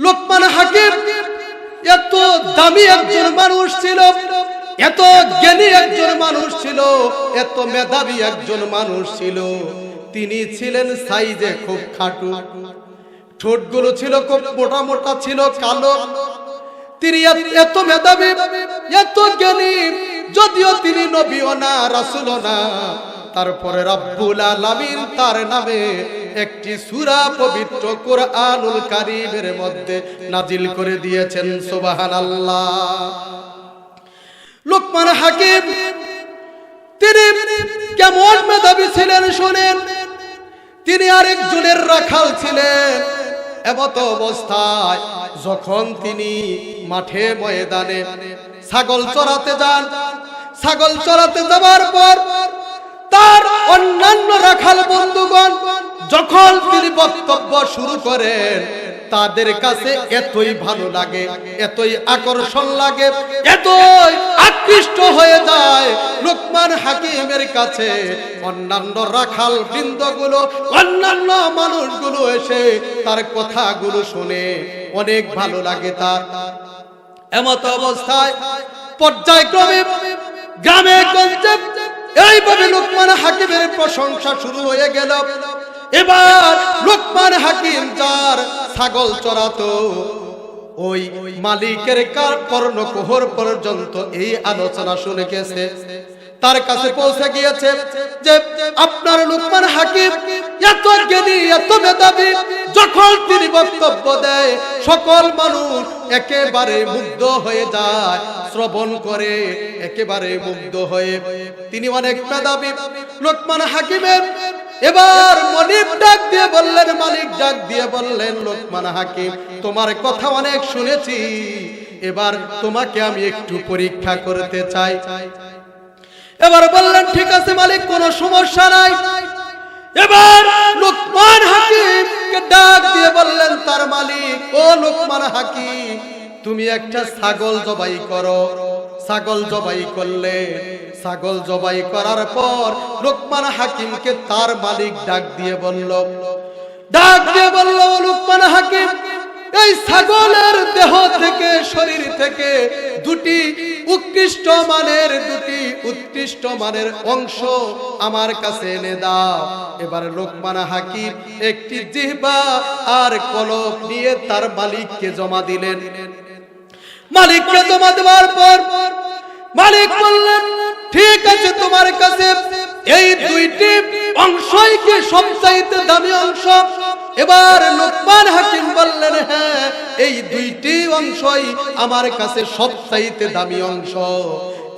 লোকমান হাকিম এত দামি একজন মানুষ ছিল, এত জ্ঞানী একজন মানুষ ছিল, এত মেধাবী একজন মানুষ ছিল। তিনি ছিলেন সাইজে খুব খাটু। ঠোঁটগুলো ছিল খুব মোটা মোটা ছিল, কালো। তিনি এত- মেধাবী, এত জ্ঞানী, যদিও তিনি নবীও না রাসূলও না, তারপরে রব্বুল আলামিন তার নামে একটি সূরা পবিত্র কোরআনুল কারীমের মধ্যে নাজিল করে দিয়েছেন, সুবহানাল্লাহ। লোকমান হাকিম, তিনি কেমন মেধাবী ছিলেন শুনেন? তিনি আরেকজনের রাখাল ছিলেন। এমত অবস্থায় যখন তিনি মাঠে ময়দানে ছাগল চড়াতে যান, ছাগল চড়াতে যাবার পর তার অন্যান্য রাখাল বন্ধুগণ যখন তিনি বক্তব্য শুরু করেন, তাদের কাছে এতই ভালো লাগে, এতই আকর্ষণ লাগে, এতই আকৃষ্ট হয়ে যায় লোকমান হাকিমের কাছে। অন্যান্য রাখাল বৃন্দগুলো, অন্যান্য মানুষগুলো এসে তার কথাগুলো শুনে অনেক ভালো লাগে তার। এমত অবস্থায় পর্যায়ক্রমে গ্রামে গঞ্জে এইভাবে লোকমান হাকিমের প্রশংসা শুরু হয়ে গেল। এবার লোকমান হাকিম যার ছাগল চড়াতো, ওই মালিকের কার- কর্ণকুহর পর্যন্ত এই আলোচনা শুনে গেছে। তার কাছে পৌঁছে গিয়েছে যে, আপনার লোকমান হাকিম এত জ্ঞানী, এত মেধাবী, যখন তিনি বক্তব্য দেয়, সকল মানুষ একেবারে মুগ্ধ হয়ে যায়, শ্রবণ করে একেবারে মুগ্ধ হয়ে। তিনি অনেক মেধাবী। লোকমান হাকিমের এবার মনিব ডাক দিয়ে বললেন, মালিক ডাক দিয়ে বললেন, লোকমান হাকিম, তোমার কথা অনেক শুনেছি, এবার তোমাকে আমি একটু পরীক্ষা করতে চাই। এবার বললেন, ঠিক আছে মালিক, কোনো সমস্যা নাই। এবার লোকমান হাকিমকে ডাক দিয়ে বললেন, তার মালিক, ও লোকমান হাকিম, তুমি একটা ছাগল জবাই করো, ছাগল জবাই করলে ছাগল জবাই করার পর লোকমান হাকিমকে তার মালিক ডাক দিয়ে বলল, ডাক দিয়ে বলল লোকমান হাকিম, এই ছাগলের দেহ থেকে, শরীর থেকে দুটি উৎকৃষ্ট মানের, দুটি উৎকৃষ্ট মানের অংশ আমার কাছে এনে দাও। এবার লোকমান হাকিম একটি জিহ্বা আর কলম নিয়ে তার মালিককে জমা দিলেন। মালিককে জমা দেওয়ার পর মালিক বললেন ঠিক আছে তোমার কাছে, এই দুইটি অংশই কি সবচাইতে দামি অংশ? এবার লোকমান হাকিম বললেন হ্যাঁ এই দুইটি অংশই আমার কাছে সবচাইতে দামি অংশ।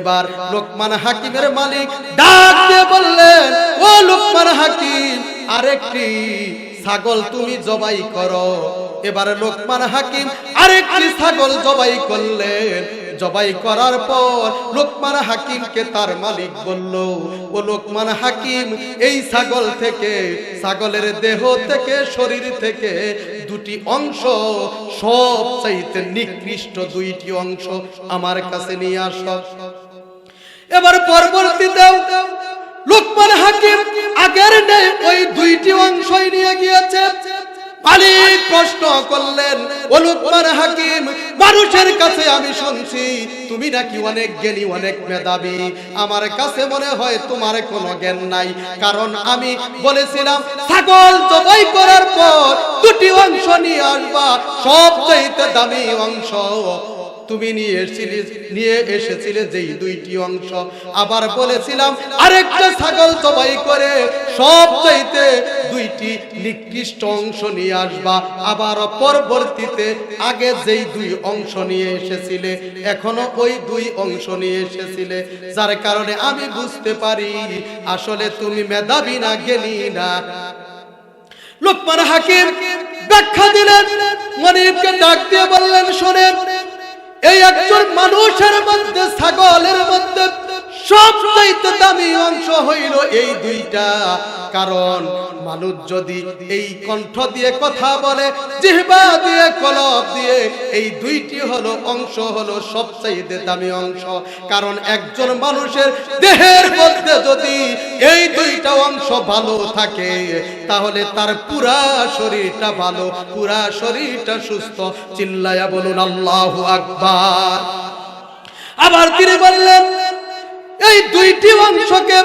এবার লোকমান হাকিমের মালিক ডাক দিয়ে বললেন, ও লোকমান হাকিম, আরেকটি ছাগল তুমি জবাই করো। এবার লোকমান হাকিম আরেকটি ছাগল জবাই করলেন। জবাই করার পর লোকমান হাকিমকে তার মালিক বলল, ও লোকমান হাকিম, এই ছাগল থেকে, ছাগলের দেহ থেকে, শরীর থেকে দুটি অংশ, সব চাইতে নিকৃষ্ট দুইটি অংশ আমার কাছে নিয়ে আস। এবার পরবর্তীতেও লোকমান হাকিম আগের নেই ওই দুইটি অংশই নিয়ে গিয়েছে। মালিক প্রশ্ন করলেন ও হাকিম, মানুষের কাছে আমি শুনছি, তুমি নাকি অনেক জ্ঞানী, অনেক মেধাবী। আমার কাছে মনে হয় তোমার কোনো জ্ঞান নাই। কারণ আমি বলেছিলাম, ছাগল জবাই করার পর দুটি অংশ নিয়ে আসবা, সবচাইতে দামি অংশ তুমি নিয়ে এসেছিলে নিয়ে এসেছিলে যেই দুইটি অংশ। আবার বলেছিলাম, আরেকটা ছাগল জবাই করে সব চাইতে দুইটি নিকৃষ্ট অংশ নিয়ে আসবা। আবার পরবর্তীতে আগে যেই দুই অংশ নিয়ে এসেছিলে, এখনও ওই দুই অংশ নিয়ে এসেছিলে। যার কারণে আমি বুঝতে পারি, আসলে তুমি মেধাবী না, জ্ঞানী না। লোকমান হাকিম ব্যাখ্যা দিলেন, মনিবকে ডাক দিয়ে বললেন, শোনেন এই একজন মানুষের মধ্যে, ছাগলের মধ্যে সবচাইতে দামি অংশ হইল এই দুইটা। কারণ মানুষ যদি এই কণ্ঠ দিয়ে কথা বলে, জিহবা দিয়ে, কলব দিয়ে, এই দুইটি হলো অংশ হলো সবচাইতে দামি অংশ। কারণ একজন মানুষের দেহের মধ্যে যদি এই অংশ ভালো থাকে, তাহলে তার পুরা শরীরটা ভালো, পুরা শরীরটা সুস্থ। চিল্লায়া বলুন, আল্লাহু আকবার। আবার তিনি বললেন, এই দুইটি অংশকে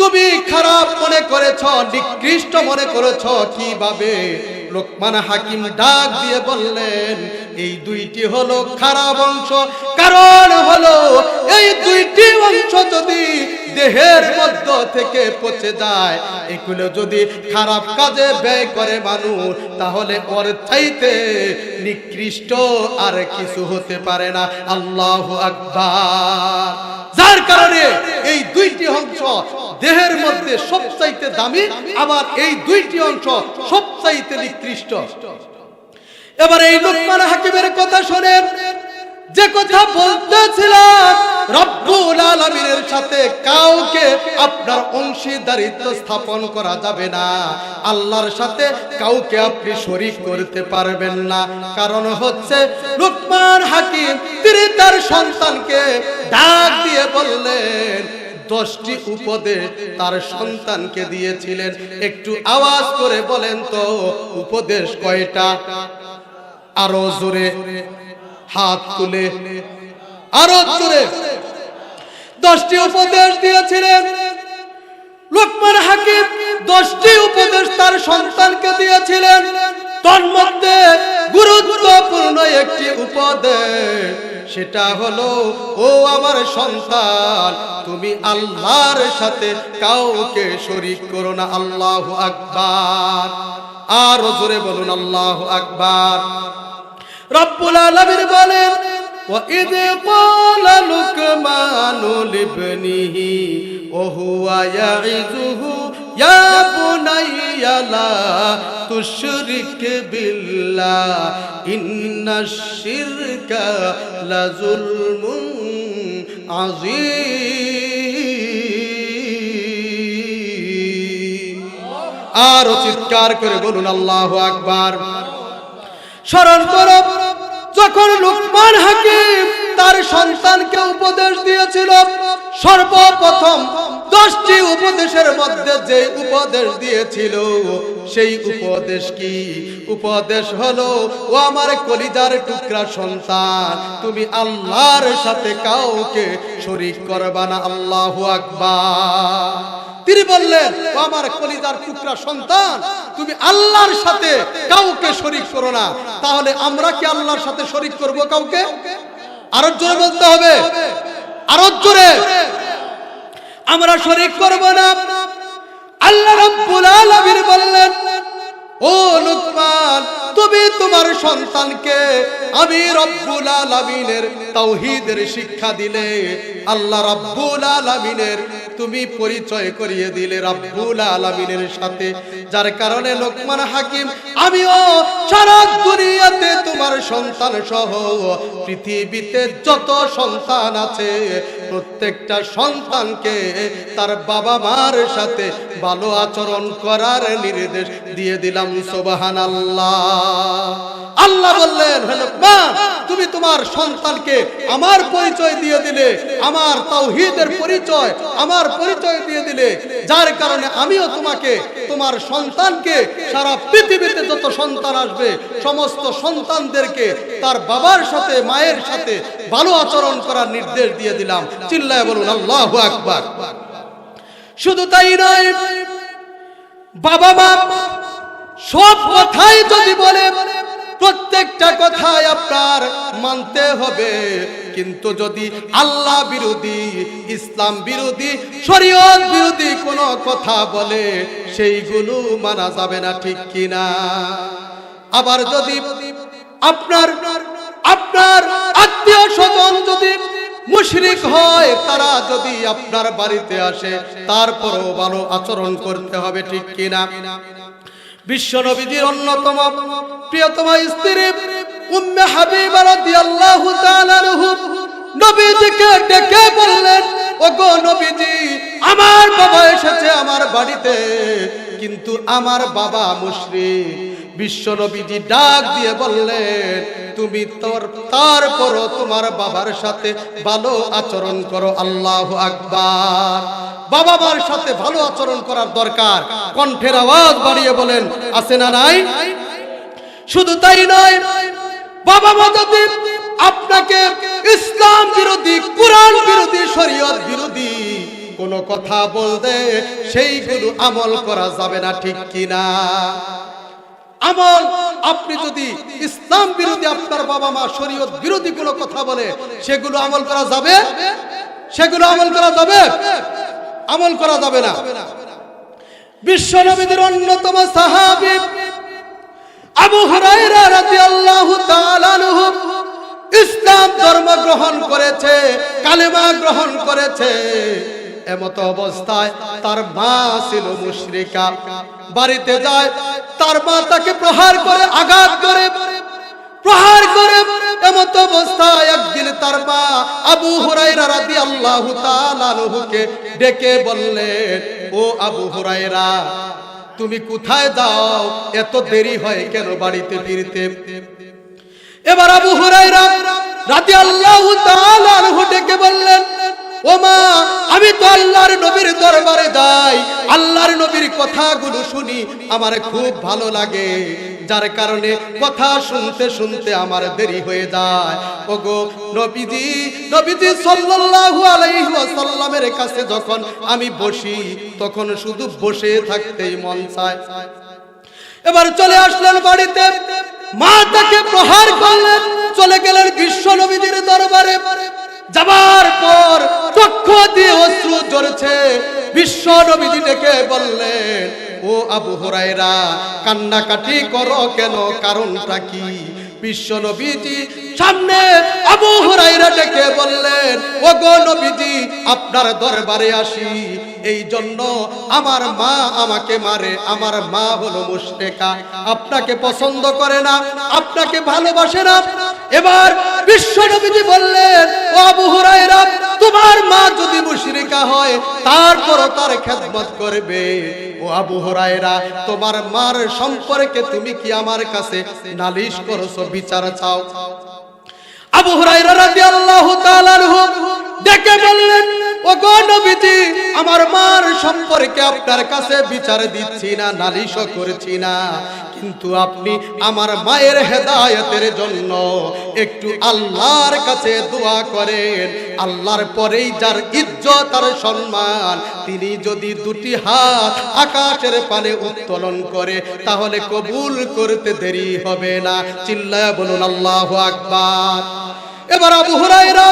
তুমি খারাপ মনে করেছ, নিকৃষ্ট মনে করেছ কীভাবে? লোকমান হাকিম ডাক দিয়ে বললেন, এই দুইটি হলো খারাপ অংশ। কারণ হলো, এই দুইটি অংশ যদি দেহের মধ্য থেকে পচে যায়। এগুলো যদি খারাপ কাজে ব্যয় করে মানুষ, তাহলে ওর চাইতে নিকৃষ্ট আর কিছু হতে পারে না। আল্লাহ আকবার। যার কারণে এই দুইটি অংশ দেহের মধ্যে সবচাইতে দামি, আবার এই দুইটি অংশ সবচাইতে নিকৃষ্ট। এবার এই লোকমান হাকিমের কথা শোনেন। যে কথা বলতেছিলাম রব্বুল আলামিনের সাথে কাউকে আপনার অংশীদারিত্ব স্থাপন করা যাবে না। আল্লাহর সাথে কাউকে আপনি শরীক করতে পারবেন না। কারণ হচ্ছে লুকমান হাকিম, তিনি তার সন্তানকে ডাক দিয়ে বললেন, দশটি উপদেশ তার সন্তানকে দিয়েছিলেন। একটু আওয়াজ করে বলেন তো, উপদেশ কয়টা? আরও জোরে হাত তুলে, আরও জোরে দশটি উপদেশ দিয়েছিলেন। লোকমান হাকিম দশটি উপদেশ তার সন্তানকে দিয়েছিলেন। তন্মধ্যে গুরুত্বপূর্ণ একটি উপদেশ, সেটা হলো, ও আমার সন্তান, তুমি আল্লাহর সাথে কাউকে শরীক করো না, আল্লাহ আকবার। আর জোরে বলুন, আল্লাহ আকবার। রব্বুল আলামিন বলেন وإذ قال لقمان لابنه وهو يعظه يا بني لا تشرك بالله إن الشرك لظلم عظيم আরো চিৎকার করে বলুন আল্লাহ আকবার স্মরণ করো যখন লুকমান হাকিম তার সন্তানকে উপদেশ দিয়েছিল, সর্বপ্রথম দশটি উপদেশের মধ্যে যে উপদেশ দিয়েছিল, সেই উপদেশ কি? উপদেশ হলো, ও আমার কলিজার টুকরা সন্তান, তুমি আল্লাহর সাথে কাউকে শরীক করবা না, আল্লাহু আকবার। তিনি বললেন, ও আমার কলিজার টুকরা সন্তান তুমি আল্লাহর সাথে কাউকে শরিক করো না। তাহলে আমরা কি আল্লাহর সাথে শরিক করব কাউকে? আরও জোরে বলতে হবে। আরও জোরে। আমরা শরিক করব না। আল্লাহ রাব্বুল আলামিন বললেন, ও লুকমান তুমি তোমার সন্তানকে আমি রব্বুল আলামিনের তাওহীদের শিক্ষা দিলে, আল্লাহ রাব্বুল আলামিনের তুমি পরিচয় করিয়ে দিলে রাব্বুল আলামিনের সাথে। যার কারণে লোকমান হাকিম, আমিও সারা দুনিয়াতে তোমার সন্তান সহ পৃথিবীতে যত সন্তান আছে, প্রত্যেকটা সন্তানকে তার বাবা মার সাথে ভালো আচরণ করার নির্দেশ দিয়ে দিলাম সোবাহান আল্লাহ আল্লাহ বললেন লোকমান, তুমি তোমার সন্তানকে আমার পরিচয় দিয়ে দিলে, আমার তাওহীদের পরিচয়, আমার পরিচয় দিয়ে দিলে, যার কারণে আমিও তোমাকে, তোমার সন্তানকে সারা পৃথিবীতে যত সন্তান আসবে, সমস্ত সন্তানদেরকে তার বাবার সাথে, মায়ের সাথে ভালো আচরণ করার নির্দেশ দিয়ে দিলাম। চিল্লায় বলুন, আল্লাহু আকবার। শুধু তাই নয় বাবা মা সব কথাই যদি বলে প্রত্যেকটা কথাই আপনার মানতে হবে। কিন্তু যদি আল্লাহ বিরোধী, ইসলাম বিরোধী, শরীয়ত বিরোধী কোনো কথা বলে, সেইগুলো মানা যাবে না, ঠিক কিনা? আবার যদি আপনার আপনার আত্মীয় স্বজন যদি মুশরিক হয়, তারা যদি আপনার বাড়িতে আসে, তারপরও ভালো আচরণ করতে হবে, ঠিক কিনা? বিশ্ব নবীজির অন্যতম স্ত্রী উম্মে রাদিয়াল্লাহু তাআলা নবীজিকে ডেকে বললেন ও গো নবীজি, আমার বাবা এসেছে আমার বাড়িতে, কিন্তু আমার বাবা মুশরিক। বিশ্ব নবীজি ডাক দিয়ে বললেন, তুমি তোর, তারপরও তোমার বাবার সাথে ভালো আচরণ করো, আল্লাহ আকবার। বাবা মার সাথে ভালো আচরণ করার দরকার। কণ্ঠের আওয়াজ বাড়িয়ে বলেন, আছে না নাই? শুধু তাই নয়, বাবা মা যদি আপনাকে ইসলাম বিরোধী, কোরআন বিরোধী, শরীয়ত বিরোধী কোন কথা বলতে সেইগুলো আমল করা যাবে না, ঠিক কিনা? আমল আপনি যদি ইসলাম বিরোধী, আপনার বাবা মা শরীয়ত বিরোধী কোনো কথা বলে, সেগুলো আমল করা যাবে? সেগুলো আমল করা যাবে? আমল করা যাবে না। বিশ্ব নবীদের অন্যতম সাহাবী আবু হুরায়রা রাদিয়াল্লাহু তাআলা আনহু ইসলাম ধর্ম গ্রহণ করেছে, কালেমা গ্রহণ করেছে। এমত অবস্থায় তার মা ছিল মুশরিকা। বাড়িতে যায়, তার মা তাকে প্রহার করে, আঘাত করে। প্রহার করে, এমত অবস্থায় একদিন তার মা আবু হুরায়রা রাদিয়াল্লাহু তাআলা আনহুকে ডেকে বললেন, ও আবু হুরায়রা তুমি কোথায় যাও? এত দেরি হয় কেন বাড়িতে ফিরতে? এবার আবু রাতে আল্লাহ ডেকে বললেন ও মা আমি তো আল্লাহর নবীর দরবারে যাই আল্লাহর নবীর কথাগুলো শুনি আমার খুব ভালো লাগে। যার কারণে কথা শুনতে শুনতে আমার দেরি হয়ে যায়। ওগো নবীজি নবীজি সাল্লাল্লাহু আলাইহি ওয়াসাল্লামের কাছে যখন আমি বসি, তখন শুধু বসে থাকতেই মন চায়। এবার চলে আসলেন বাড়িতে। মা তাকে প্রহার করলেন। চলে গেলেন বিশ্ব নবীদের দরবারে। যাবার পর বিশ্ব নবীজি ডেকে বললেন, ও আবু হুরায়রা, কান্নাকাটি করো কেন? কারণটা কি? বিশ্ব নবীজি সামনে আবু হুরায়রা ডেকে বললেন ও গো নবীজি, আপনার দরবারে আসি। এই জন্য আমার মা আমাকে মারে। আমার মা হলো মুশরিকা। আপনাকে পছন্দ করে না, আপনাকে ভালোবাসে না। এবার বিশ্ব নবীজি বললেন, ও আবু হুরায়রা, তোমার মা যদি মুশরিকা হয়, তারপরও তার খেদমত করবে। ও আবু হুরায়রা, তোমার মার সম্পর্কে তুমি কি আমার কাছে নালিশ করছ, বিচার চাও? আবু হুরায়রা রাদিয়াল্লাহু তাআলা ডেকে বললেন ও গো নবীজি, আমার মার সম্পর্কে আপনার কাছে বিচার দিচ্ছি না নালিশও করছি না। কিন্তু আপনি আমার মায়ের হেদায়েতের জন্য একটু আল্লাহর কাছে দোয়া করেন। আল্লাহর পরেই যার ইজ্জত আর সম্মান, তিনি যদি দুটি হাত আকাশের পানে উত্তোলন করে, তাহলে কবুল করতে দেরি হবে না। চিল্লায় বলুন, আল্লাহু আকবার। এবার আবু হুরায়রা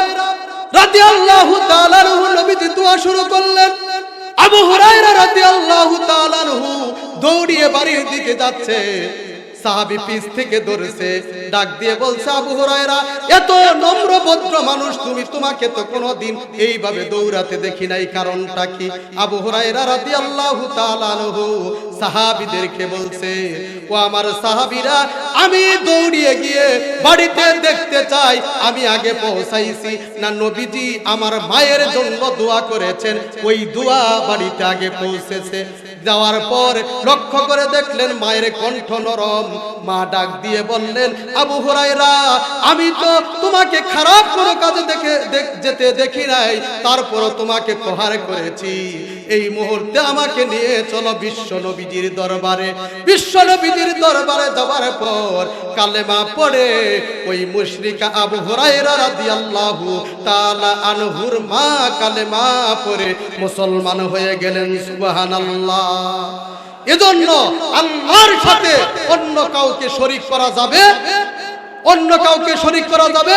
ডাক দিয়ে বলছে এত নম্র মানুষ তুমি, তোমাকে তো কোনোদিন এইভাবে দৌড়াতে দেখি নাই। কারণটা কি? আবু হুরায়রা রাদিয়াল্লাহু তাআলা সাহাবীদেরকে বলছে, ও আমার সাহাবিরা, আমি দৌড়িয়ে গিয়ে বাড়িতে দেখতে চাই। আমি আগে পৌঁছাইছি না নবীজি আমার মায়ের জন্য দোয়া করেছেন। ওই দোয়া বাড়িতে আগে পৌঁছেছে। যাওয়ার পর লক্ষ্য করে দেখলেন মায়ের কণ্ঠ নরম। মা ডাক দিয়ে বললেন, আবু হুরায়রা, আমি তো তোমাকে খারাপ কোনো কাজে দেখে যেতে দেখি নাই, তারপরও তোমাকে প্রহার করেছি। এই মুহূর্তে আমাকে নিয়ে চলো বিশ্ব নবীজির দরবারে। বিশ্ব নবীজির দরবারে যাওয়ার পর কালেমা পড়ে ওই মুশরিকা আবু হুরায়রা রাদিয়াল্লাহু তাআলা আনহুর মা কালেমা পড়ে মুসলমান হয়ে গেলেন, সুবহানাল্লাহ। এজন্য আল্লাহর সাথে অন্য কাউকে শরীক করা যাবে, অন্য কাউকে শরীক করা যাবে।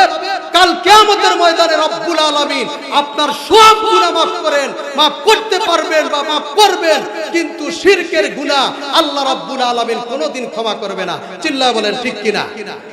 কাল কিয়ামতের ময়দানে রব্বুল আলামিন আপনার সব গুনাহ মাফ করেন, মাফ করতে পারবেন বা মাফ করবেন, কিন্তু শিরকের গুনাহ আল্লাহ রব্বুল আলামিন কোনোদিন ক্ষমা করবে না। চিল্লা বলেন, ঠিক কিনা?